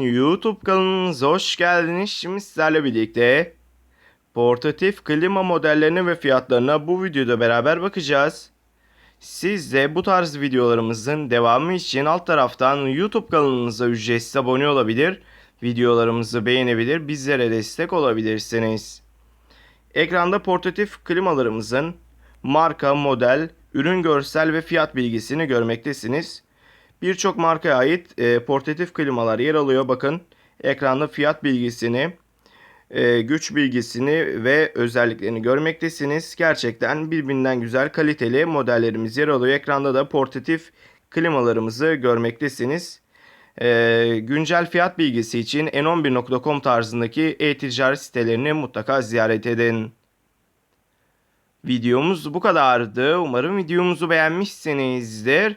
YouTube kanalımıza hoş geldiniz. Şimdi sizlerle birlikte portatif klima modellerine ve fiyatlarına bu videoda beraber bakacağız. Siz de bu tarz videolarımızın devamı için alt taraftan YouTube kanalımıza ücretsiz abone olabilir, videolarımızı beğenebilir, bizlere destek olabilirsiniz. Ekranda portatif klimalarımızın marka, model, ürün görsel ve fiyat bilgisini görmektesiniz. Birçok markaya ait e, portatif klimalar yer alıyor. Bakın ekranda fiyat bilgisini, e, güç bilgisini ve özelliklerini görmektesiniz. Gerçekten birbirinden güzel kaliteli modellerimiz yer alıyor. Ekranda da portatif klimalarımızı görmektesiniz. E, güncel fiyat bilgisi için n11.com tarzındaki e-ticaret sitelerini mutlaka ziyaret edin. Videomuz bu kadardı. Umarım videomuzu beğenmişsinizdir.